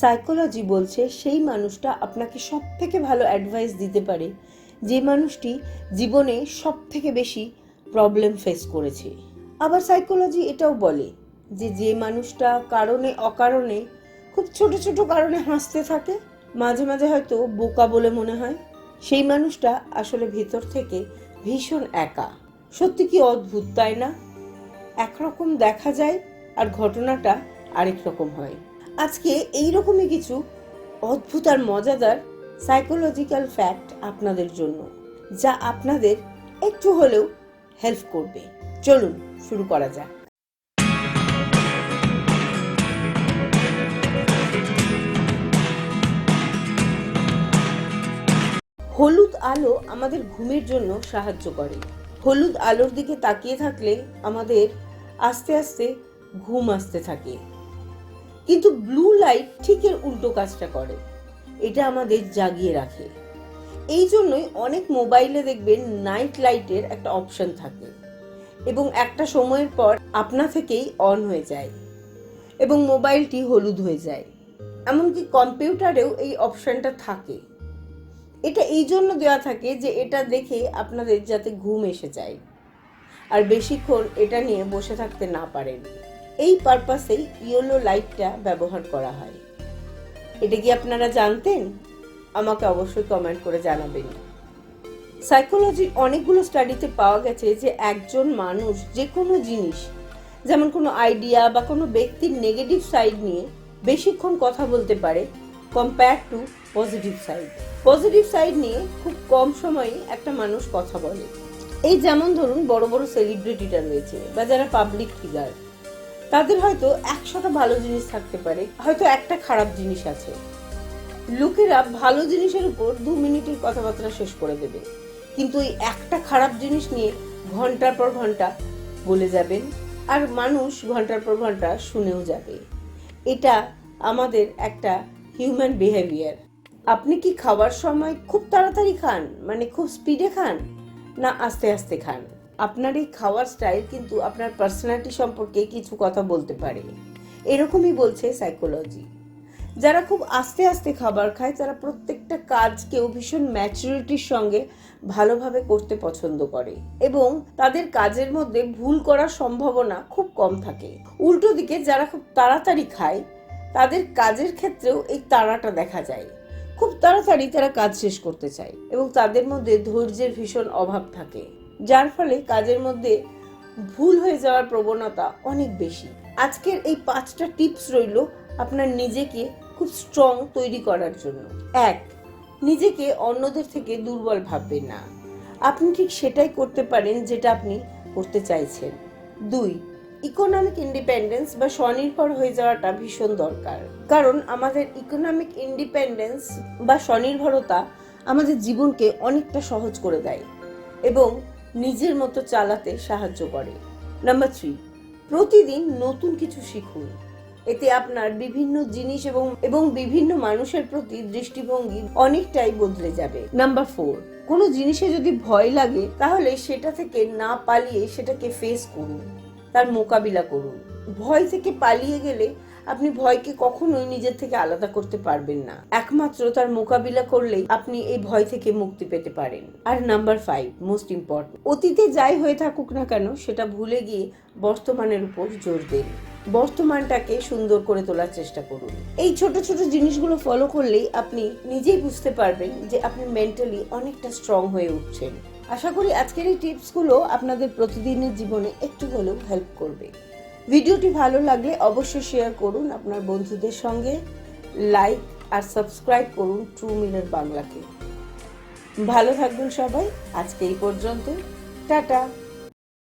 Psychology বলছে সেই মানুষটা আপনাকে সব থেকে ভালো অ্যাডভাইস দিতে পারে, যে মানুষটি জীবনে সব থেকে বেশি প্রবলেম ফেস করেছে। আবার সাইকোলজি এটাও বলে যে যে মানুষটা কারণে অকারণে, খুব ছোট ছোট কারণে হাসতে থাকে, মাঝে মাঝে হয়তো বোকা বলে মনে হয়, সেই মানুষটা আসলে ভেতর থেকে ভীষণ একা। সত্যি কি অদ্ভুত, তাই না? একরকম দেখা যায় আর ঘটনাটা আরেক রকম হয়। আজকে এই রকমই কিছু অদ্ভুত আর মজাদার সাইকোলজিক্যাল ফ্যাক্ট আপনাদের জন্য, যা আপনাদের একটু হলেও হেল্প করবে। চলুন, শুরু করা যাক। হলুদ আলো আমাদের ঘুমের জন্য সাহায্য করে। হলুদ আলোর দিকে তাকিয়ে থাকলে আমাদের আস্তে আস্তে ঘুম আসতে থাকে। কিন্তু ব্লু লাইট ঠিক এর উল্টো কাজটা করে। এটা আমাদের জাগিয়ে রাখে। এই জন্যই অনেক মোবাইলে দেখবেন নাইট লাইটের একটা অপশন থাকে। এবং একটা সময়ের পর আপনা থেকেই অন হয়ে যায়। এবং মোবাইলটি হলুদ হয়ে যায়। এমনকি কম্পিউটারেও এই অপশানটা থাকে। এটা এই জন্য দেওয়া থাকে যে এটা দেখে আপনাদের যাতে ঘুম এসে যায়। আর বেশিক্ষণ এটা নিয়ে বসে থাকতে না পারেন। এই পারপাসেই ইয়েলো লাইটটা ব্যবহার করা হয়। এটা কি আপনারা জানতেন? আমাকে অবশ্যই কমেন্ট করে জানাবেন। সাইকোলজির অনেকগুলো স্টাডিতে পাওয়া গেছে যে একজন মানুষ যে কোনো জিনিস, যেমন কোনো আইডিয়া বা কোনো ব্যক্তির নেগেটিভ সাইড নিয়ে বেশিক্ষণ কথা বলতে পারে compare to positive side positive side নিয়ে খুব কম সময়ে একটা মানুষ কথা বলে। এই যেমন ধরুন বড় বড় সেলিব্রিটিটা রয়েছে বা যারা পাবলিক ফিগার তাদের হয়তো একশোটা ভালো জিনিস থাকতে পারে, হয়তো একটা খারাপ জিনিস আছে। লোকেরা ভালো জিনিসের উপর দু মিনিটের কথাবার্তা শেষ করে দেবে। কিন্তু ওই একটা খারাপ জিনিস নিয়ে ঘণ্টার পর ঘণ্টা বলে যাবেন, আর মানুষ ঘণ্টার পর ঘণ্টা শুনেও যাবে। এটা আমাদের একটা হিউম্যান বিহেভিয়ার আপনি কি খাওয়ার সময় খুব তাড়াতাড়ি খান? মানে খুব স্পিডে খান? না আস্তে আস্তে খান? আপনার এই খাওয়ার স্টাইল কিন্তু আপনার পার্সোনালিটি সম্পর্কে কিছু কথা বলতে পারে। এরকমই বলছে সাইকোলজি যারা খুব আস্তে আস্তে খাবার খায়, তারা প্রত্যেকটা কাজকেও ভীষণ ম্যাচুরিটির সঙ্গে ভালোভাবে করতে পছন্দ করে এবং তাদের কাজের মধ্যে ভুল করার সম্ভাবনা খুব কম থাকে। উল্টো দিকে যারা খুব তাড়াতাড়ি খায়, তাদের কাজের ক্ষেত্রেও এই তাড়াটা দেখা যায়। খুব তাড়াতাড়ি তারা কাজ শেষ করতে চায় এবং তাদের মধ্যে ধৈর্যের ভীষণ অভাব থাকে। যার ফলে কাজের মধ্যে ভুল হয়ে যাওয়ার প্রবণতা অনেক বেশি। আজকের এই পাঁচটা টিপস রইল আপনার নিজেকে খুব স্ট্রং তৈরি করার জন্য। এক, নিজেকে অন্যদের থেকে দুর্বল ভাববেন না। আপনি ঠিক সেটাই করতে পারেন যেটা আপনি করতে চাইছেন। দুই ইকোনমিক ইন্ডিপেন্ডেন্স বা স্বনির্ভর হয়ে যাওয়াটা ভীষণ দরকার। কারণ আমাদের ইকোনমিক ইন্ডিপেন্ডেন্স বা স্বনির্ভরতা আমাদের জীবনকে অনেকটা সহজ করে দেয়। এবং নিজের মতো চালাতে সাহায্য করে। নাম্বার থ্রি প্রতিদিন নতুন কিছু শিখুন। এতে আপনার বিভিন্ন জিনিস এবং এবং বিভিন্ন মানুষের প্রতি দৃষ্টিভঙ্গি অনেকটাই বদলে যাবে। নাম্বার ফোর কোনো জিনিসে যদি ভয় লাগে, তাহলে সেটা থেকে না পালিয়ে সেটাকে ফেস করুন। তার মোকাবিলা করুন। ভয় থেকে পালিয়ে গেলে আপনি ভয়কে কখনোই নিজের থেকে আলাদা করতে পারবেন না। একমাত্র তার মোকাবিলা করলেই আপনি এই ভয় থেকে মুক্তি পেতে পারেন। আর নাম্বার ফাইভ মোস্ট ইম্পর্টেন্ট অতীতে যাই হয়ে থাকুক না কেন, সেটা ভুলে গিয়ে বর্তমানের উপর জোর দিন। বর্তমানটাকে সুন্দর করে তোলার চেষ্টা করুন। এই ছোট ছোট জিনিসগুলো ফলো করলেই আপনি নিজেই বুঝতে পারবেন যে আপনি মেন্টালি অনেকটা স্ট্রং হয়ে উঠছেন। আশা করি আজকের এই টিপসগুলো আপনাদের প্রতিদিনের জীবনে একটু হলেও হেল্প করবে। ভিডিওটি ভালো লাগলে অবশ্যই শেয়ার করুন আপনার বন্ধুদের সঙ্গে লাইক আর সাবস্ক্রাইব করুন ট্রু মিরর বাংলাকে। ভালো থাকবেন সবাই, আজকে এই পর্যন্ত টাটা।